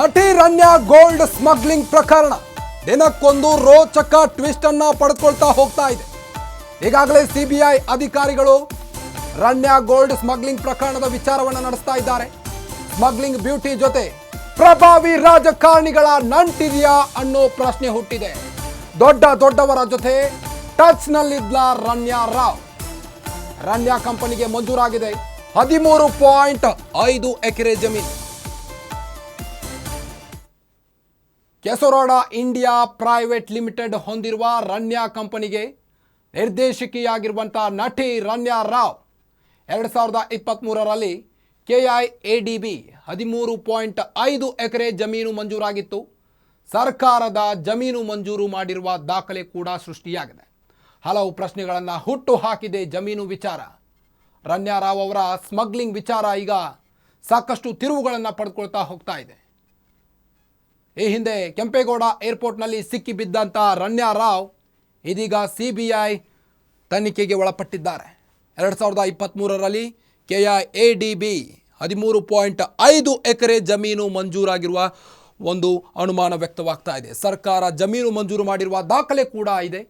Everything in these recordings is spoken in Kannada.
ನಟಿ ರನ್ಯಾ ಗೋಲ್ಡ್ ಸ್ಮಗ್ಲಿಂಗ್ ಪ್ರಕರಣ. ದಿನಕ್ಕೊಂದು ರೋಚಕ ಟ್ವಿಸ್ಟ್ ಅನ್ನ ಪಡೆದುಕೊಳ್ತಾ ಹೋಗ್ತಾ ಇದೆ. ಈಗಾಗಲೇ ಸಿಬಿಐ ಅಧಿಕಾರಿಗಳು ರನ್ಯಾ ಗೋಲ್ಡ್ ಸ್ಮಗ್ಲಿಂಗ್ ಪ್ರಕರಣದ ವಿಚಾರವನ್ನು ನಡೆಸ್ತಾ ಇದ್ದಾರೆ. ಸ್ಮಗ್ಲಿಂಗ್ ಬ್ಯೂಟಿ ಜೊತೆ ಪ್ರಭಾವಿ ರಾಜಕಾರಣಿಗಳ ನಂಟಿದೆಯಾ ಅನ್ನೋ ಪ್ರಶ್ನೆ ಹುಟ್ಟಿದೆ. ದೊಡ್ಡ ದೊಡ್ಡವರ ಜೊತೆ ಟಚ್ನಲ್ಲಿದ್ದ ರಣ್ಯಾ ರಾವ್. ರನ್ಯಾ ಕಂಪನಿಗೆ ಮಂಜೂರಾಗಿದೆ ಹದಿಮೂರು ಪಾಯಿಂಟ್ ಐದು ಎಕರೆ ಜಮೀನು. ಕೆಸೊರಾಡ ಇಂಡಿಯಾ ಪ್ರೈವೇಟ್ ಲಿಮಿಟೆಡ್ ಹೊಂದಿರುವ ರಣ್ಯ ಕಂಪನಿಗೆ ನಿರ್ದೇಶಕಿಯಾಗಿರುವಂಥ ನಟಿ ರಣ್ಯ ರಾವ್ ಎರಡು ಸಾವಿರದ ಇಪ್ಪತ್ತ್ಮೂರರಲ್ಲಿ K I A D B ಹದಿಮೂರು ಪಾಯಿಂಟ್ ಐದು ಎಕರೆ ಜಮೀನು ಮಂಜೂರಾಗಿತ್ತು. ಸರ್ಕಾರದ ಜಮೀನು ಮಂಜೂರು ಮಾಡಿರುವ ದಾಖಲೆ ಕೂಡ ಸೃಷ್ಟಿಯಾಗಿದೆ. ಹಲವು ಪ್ರಶ್ನೆಗಳನ್ನು ಹುಟ್ಟು ಹಾಕಿದೆ ಜಮೀನು ವಿಚಾರ. ರಣ್ಯ ರಾವ್ ಅವರ ಸ್ಮಗ್ಲಿಂಗ್ ವಿಚಾರ ಈಗ ಸಾಕಷ್ಟು ತಿರುವುಗಳನ್ನು ಪಡೆದುಕೊಳ್ತಾ ಹೋಗ್ತಾ ಇದೆ. ಈ ಹಿಂದೆ ಕೆಂಪೇಗೌಡ ಏರ್ಪೋರ್ಟ್ನಲ್ಲಿ ಸಿಕ್ಕಿಬಿದ್ದಂಥ ಬಿದ್ದಂಥ ರನ್ಯಾ ರಾವ್ ಇದೀಗ ಸಿ ಬಿ ಐ ತನಿಖೆಗೆ ಒಳಪಟ್ಟಿದ್ದಾರೆ. ಎರಡು ಸಾವಿರದ ಇಪ್ಪತ್ತ್ಮೂರರಲ್ಲಿ K I A D B ಹದಿಮೂರು ಪಾಯಿಂಟ್ ಐದು ಎಕರೆ ಜಮೀನು ಮಂಜೂರಾಗಿರುವ ಒಂದು ಅನುಮಾನ ವ್ಯಕ್ತವಾಗ್ತಾ ಇದೆ. ಸರ್ಕಾರ ಜಮೀನು ಮಂಜೂರು ಮಾಡಿರುವ ದಾಖಲೆ ಕೂಡ ಇದೆ.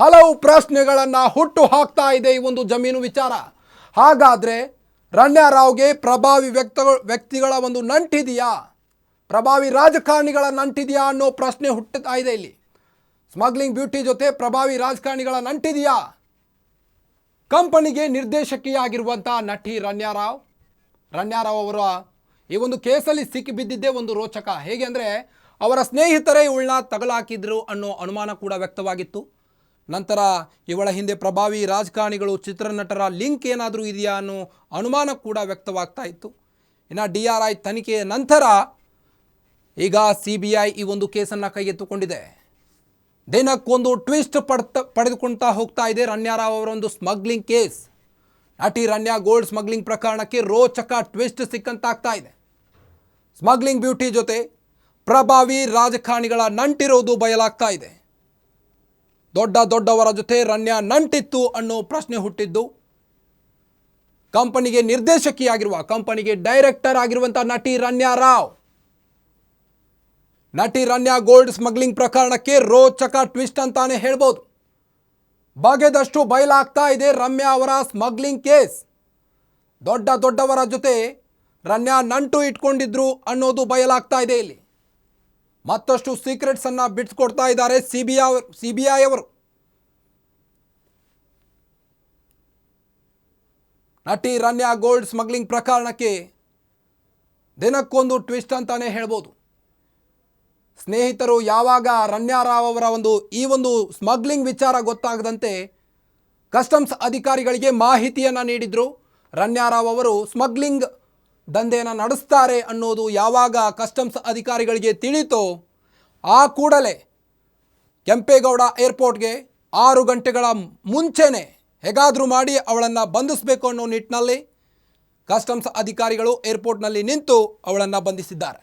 ಹಲವು ಪ್ರಶ್ನೆಗಳನ್ನು ಹುಟ್ಟು ಹಾಕ್ತಾ ಇದೆ ಈ ಒಂದು ಜಮೀನು ವಿಚಾರ. ಹಾಗಾದರೆ ರಣ್ಯಾ ರಾವ್ಗೆ ಪ್ರಭಾವಿ ವ್ಯಕ್ತ ವ್ಯಕ್ತಿಗಳ ಒಂದು ನಂಟಿದೆಯಾ? ಪ್ರಭಾವಿ ರಾಜಕಾರಣಿಗಳ ನಂಟಿದೆಯಾ ಅನ್ನೋ ಪ್ರಶ್ನೆ ಹುಟ್ಟುತ್ತಾ ಇದೆ ಇಲ್ಲಿ. ಸ್ಮಗ್ಲಿಂಗ್ ಬ್ಯೂಟಿ ಜೊತೆ ಪ್ರಭಾವಿ ರಾಜಕಾರಣಿಗಳ ನಂಟಿದೆಯಾ? ಕಂಪನಿಗೆ ನಿರ್ದೇಶಕಿಯಾಗಿರುವಂಥ ನಟಿ ರಣ್ಯಾರಾವ್ ರಣ್ಯಾರಾವ್ ಅವರ ಈ ಒಂದು ಕೇಸಲ್ಲಿ ಸಿಕ್ಕಿ ಬಿದ್ದಿದ್ದೇ ಒಂದು ರೋಚಕ. ಹೇಗೆ ಅಂದರೆ, ಅವರ ಸ್ನೇಹಿತರೇ ಇವಳನ್ನ ತಗಲಾಕಿದ್ರು ಅನ್ನೋ ಅನುಮಾನ ಕೂಡ ವ್ಯಕ್ತವಾಗಿತ್ತು. ನಂತರ ಇವಳ ಹಿಂದೆ ಪ್ರಭಾವಿ ರಾಜಕಾರಣಿಗಳು ಚಿತ್ರನಟರ ಲಿಂಕ್ ಏನಾದರೂ ಇದೆಯಾ ಅನ್ನೋ ಅನುಮಾನ ಕೂಡ ವ್ಯಕ್ತವಾಗ್ತಾ ಇತ್ತು. ಇನ್ನು ಡಿ ಆರ್ ಐ ತನಿಖೆಯ ನಂತರ ಈಗ ಸಿ ಬಿ ಐ ಈ ಒಂದು ಕೇಸನ್ನು ಕೈಗೆತ್ತುಕೊಂಡಿದೆ. ದಿನಕ್ಕೊಂದು ಟ್ವಿಸ್ಟ್ ಪಡ್ತ ಪಡೆದುಕೊಳ್ತಾ ಹೋಗ್ತಾ ಇದೆ ರನ್ಯಾರಾವ್ ಅವರ ಒಂದು ಸ್ಮಗ್ಲಿಂಗ್ ಕೇಸ್. ನಟಿ ರಣ್ಯಾ ಗೋಲ್ಡ್ ಸ್ಮಗ್ಲಿಂಗ್ ಪ್ರಕರಣಕ್ಕೆ ರೋಚಕ ಟ್ವಿಸ್ಟ್ ಸಿಕ್ಕಂತಾಗ್ತಾ ಇದೆ. ಸ್ಮಗ್ಲಿಂಗ್ ಬ್ಯೂಟಿ ಜೊತೆ ಪ್ರಭಾವಿ ರಾಜಕಾರಣಿಗಳ ನಂಟಿರೋದು ಬಯಲಾಗ್ತಾ ಇದೆ. ದೊಡ್ಡ ದೊಡ್ಡವರ ಜೊತೆ ರಣ್ಯಾ ನಂಟಿತ್ತು ಅನ್ನೋ ಪ್ರಶ್ನೆ ಹುಟ್ಟಿದ್ದು. ಕಂಪನಿಗೆ ನಿರ್ದೇಶಕಿಯಾಗಿರುವ, ಕಂಪನಿಗೆ ಡೈರೆಕ್ಟರ್ ಆಗಿರುವಂಥ ನಟಿ ರಣ್ಯಾ ರಾವ್ ನಟಿ ರನ್ಯಾ ಗೋಲ್ಡ್ ಸ್ಮಗ್ಲಿಂಗ್ ಪ್ರಕರಣಕ್ಕೆ ರೋಚಕ ಟ್ವಿಸ್ಟ್ ಅಂತಾನೆ ಹೇಳ್ಬೋದು. ಬಗೆದಷ್ಟು ಬಯಲಾಗ್ತಾ ಇದೆ ರಮ್ಯಾ ಅವರ ಸ್ಮಗ್ಲಿಂಗ್ ಕೇಸ್. ದೊಡ್ಡ ದೊಡ್ಡವರ ಜೊತೆ ರನ್ಯಾ ನಂಟು ಇಟ್ಕೊಂಡಿದ್ರು ಅನ್ನೋದು ಬಯಲಾಗ್ತಾ ಇದೆ ಇಲ್ಲಿ. ಮತ್ತಷ್ಟು ಸೀಕ್ರೆಟ್ಸನ್ನು ಬಿಡಿಸ್ಕೊಡ್ತಾ ಇದ್ದಾರೆ C B I C B I ಅವರು. ನಟಿ ರನ್ಯಾ ಗೋಲ್ಡ್ ಸ್ಮಗ್ಲಿಂಗ್ ಪ್ರಕರಣಕ್ಕೆ ದಿನಕ್ಕೊಂದು ಟ್ವಿಸ್ಟ್ ಅಂತಾನೆ ಹೇಳ್ಬೋದು. ಸ್ನೇಹಿತರು ಯಾವಾಗ ರಣ್ಯಾರಾವ್ ಅವರ ಒಂದು, ಈ ಒಂದು ಸ್ಮಗ್ಲಿಂಗ್ ವಿಚಾರ ಗೊತ್ತಾಗದಂತೆ ಕಸ್ಟಮ್ಸ್ ಅಧಿಕಾರಿಗಳಿಗೆ ಮಾಹಿತಿಯನ್ನು ನೀಡಿದರು. ರಣ್ಯಾರಾವ್ ಅವರು ಸ್ಮಗ್ಲಿಂಗ್ ದಂಧೆಯನ್ನು ನಡೆಸ್ತಾರೆ ಅನ್ನೋದು ಯಾವಾಗ ಕಸ್ಟಮ್ಸ್ ಅಧಿಕಾರಿಗಳಿಗೆ ತಿಳಿತೋ, ಆ ಕೂಡಲೇ ಕೆಂಪೇಗೌಡ ಏರ್ಪೋರ್ಟ್ಗೆ ಆರು ಗಂಟೆಗಳ ಮುಂಚೆನೆ ಹೇಗಾದರೂ ಮಾಡಿ ಅವಳನ್ನು ಬಂಧಿಸಬೇಕು ಅನ್ನೋ ನಿಟ್ಟಿನಲ್ಲಿ ಕಸ್ಟಮ್ಸ್ ಅಧಿಕಾರಿಗಳು ಏರ್ಪೋರ್ಟ್ನಲ್ಲಿ ನಿಂತು ಅವಳನ್ನು ಬಂಧಿಸಿದ್ದಾರೆ.